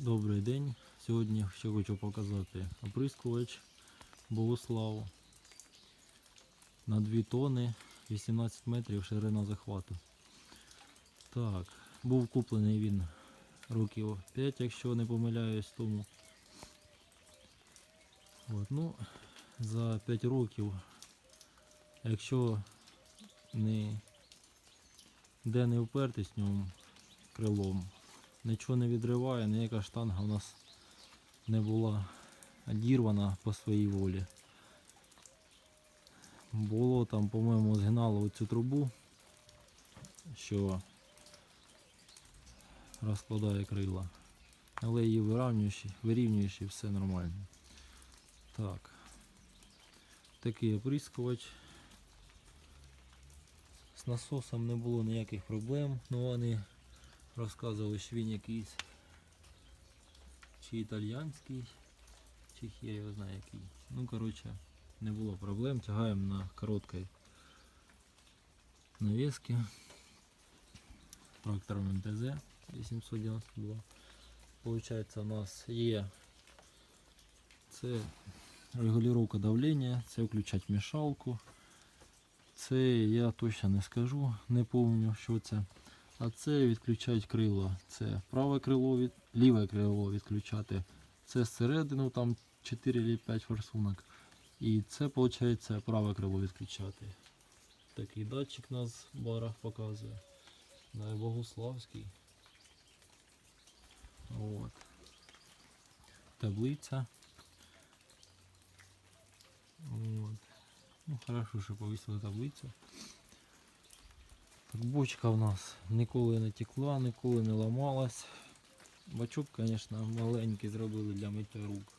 Добрий день. Сьогодні ще хочу показати оприскувач Богославу на 2 тони 18 метрів ширина захвату. Так, був куплений він років 5, якщо не помиляюсь тому. От, ну, за 5 років, якщо не де не впертись ньому крилом, нічого не відриває, ніяка штанга у нас не була одірвана по своїй волі. Було там, по-моєму, згинало оцю трубу, що розкладає крила. Але її вирівнюєш, вирівнюєш і все нормально. Так. Такий оприскувач. З насосом не було ніяких проблем, ну вони розказували, що він якийсь чи італьянський, чи хер його знає який. Ну коротше, не було проблем, тягаємо на короткій навіски трактором МТЗ 892. Получається у нас є це регулювання давлення, це включати мішалку. Це я точно не скажу, не пам'ятаю, що це. А це відключають крило. Це праве крило, від... ліве крило відключати. Це зсередину там 4 чи 5 форсунок. І це виходить праве крило відключати. Такий датчик нас в барах показує. І От. Таблиця. От. Ну, хорошо, що повісили таблицю. Бочка в нас ніколи не текла, ніколи не ламалась. Бачок, звісно, маленький зробили для миття рук.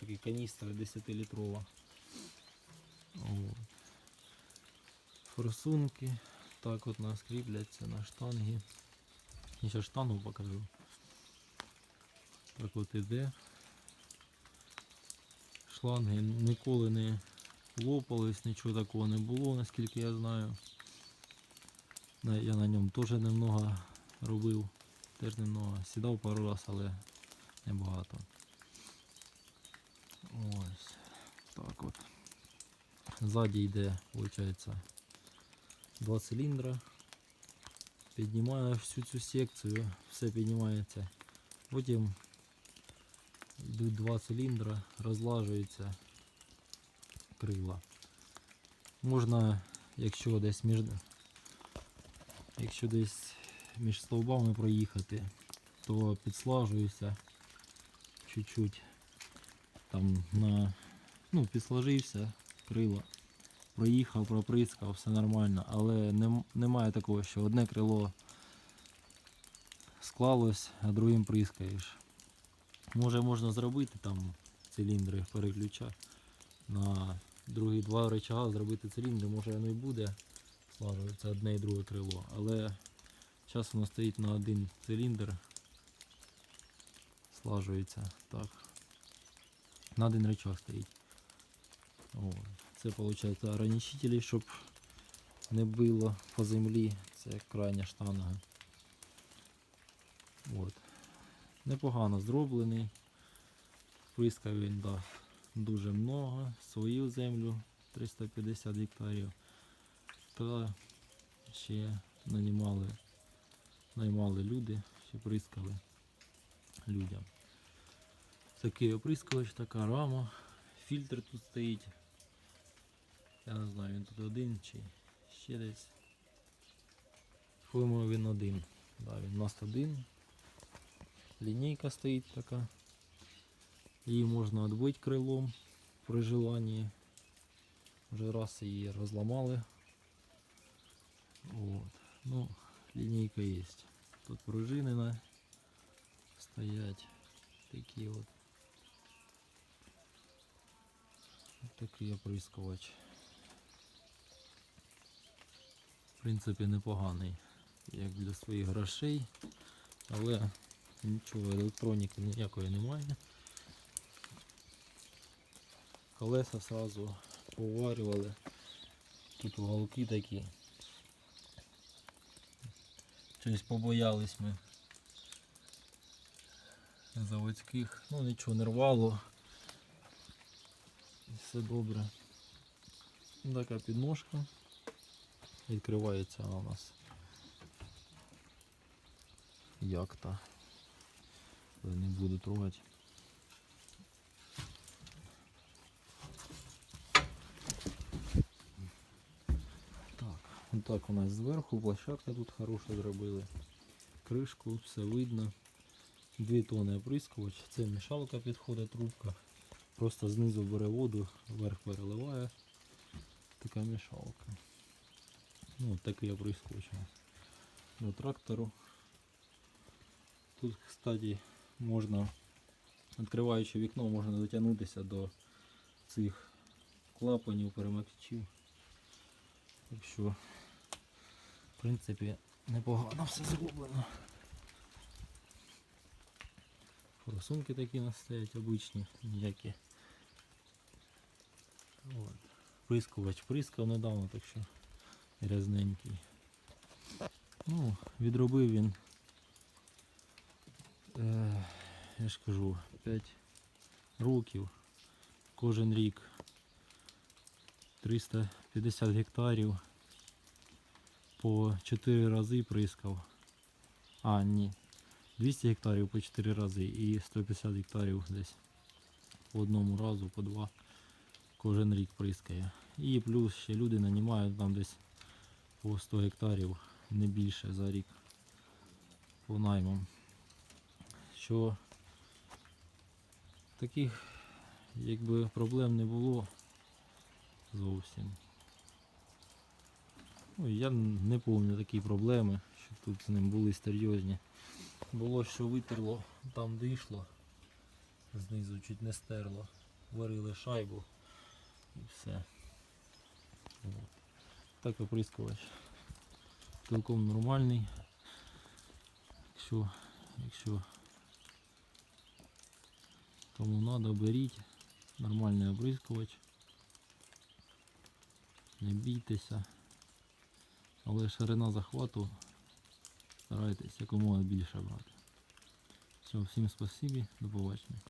Такий каністра 10-літрова. Форсунки. Так от нас кріпляться на штанги. Я ще штангу покажу. Так от іде. Шланги ніколи не лопались, нічого такого не було, наскільки я знаю. Я на ньому теж немного робив, теж немного. Сідав пару раз, але небагато. Ось. Так от. Ззаді йде, виходить, два циліндра. Піднімаю всю цю секцію, все піднімається. Потім йдуть два циліндра, розлажуються крила. Можна, якщо десь між якщо десь між стовбами проїхати, то підслажуюся чуть-чуть там на ну, підсложився крила. Проїхав, проприскав, все нормально, але нем- немає такого, що одне крило склалось, а другим прискаєш. Може можна зробити там циліндри переключати на другі два рычага зробити циліндри, може воно і буде слажуватися одне і друге крило, але зараз воно стоїть на один циліндр, слажується так. На один рычаг стоїть. О, це виходить ограничителі, щоб не било по землі. Це крайня штанга. От. Непогано зроблений. Прискав він дав дуже много. Свою землю 350 гектарів. Та ще нанімали, наймали люди, ще прискали людям. Такий оприскувач, така рама, фільтр тут стоїть. Я не знаю, він тут один чи ще десь. По-моєму він один. Да, він у нас один. Лінійка стоїть така. Її можна відбити крилом при желанні. Вже раз її розламали. От. Ну, лінійка є. Тут пружини на... стоять. Такі от. Такий оприскувач. В принципі, непоганий, як для своїх грошей, але нічого, електроніки ніякої немає. Колеса сразу поварювали. Тут уголки такі. Щось побоялись ми заводських. Ну нічого не рвало. Все добре. Така підножка. Відкривається вона у нас. Як то. Не буду трогати. Так, у нас зверху площадка тут хороша зробили. Кришку, все видно. Дві тони оприскувач. Це мішалка підходить трубка. Просто знизу бере воду, вверх переливає. Така мішалка. Ну, от такий оприскувач у нас. До трактору. Тут, кстати, можна, відкриваючи вікно, можна дотягнутися до цих клапанів, перемикачів. Так принципі, непогано все зроблено. Форсунки такі у нас стоять обичні, ніякі. От. Прискувач прискав недавно, так що грязненький. Ну, відробив він, е, я ж кажу, 5 років. Кожен рік 350 гектарів по 4 рази прискав. А, ні. 200 гектарів по 4 рази і 150 гектарів десь по одному разу, по два. Кожен рік прискає. І плюс ще люди нанімають там десь по 100 гектарів, не більше за рік по наймам. Що таких якби проблем не було зовсім. Ну, я не пам'ятаю такі проблеми, що тут з ним були серйозні. Було, що витерло там, де йшло. Знизу чуть не стерло. Варили шайбу і все. От. Так оприскувач. Цілком нормальний. Якщо, якщо кому треба, беріть. Нормальний оприскувач. Не бійтеся. Але ширина захвату старайтесь якомога більше брати. Все, всім спасибі, до побачення.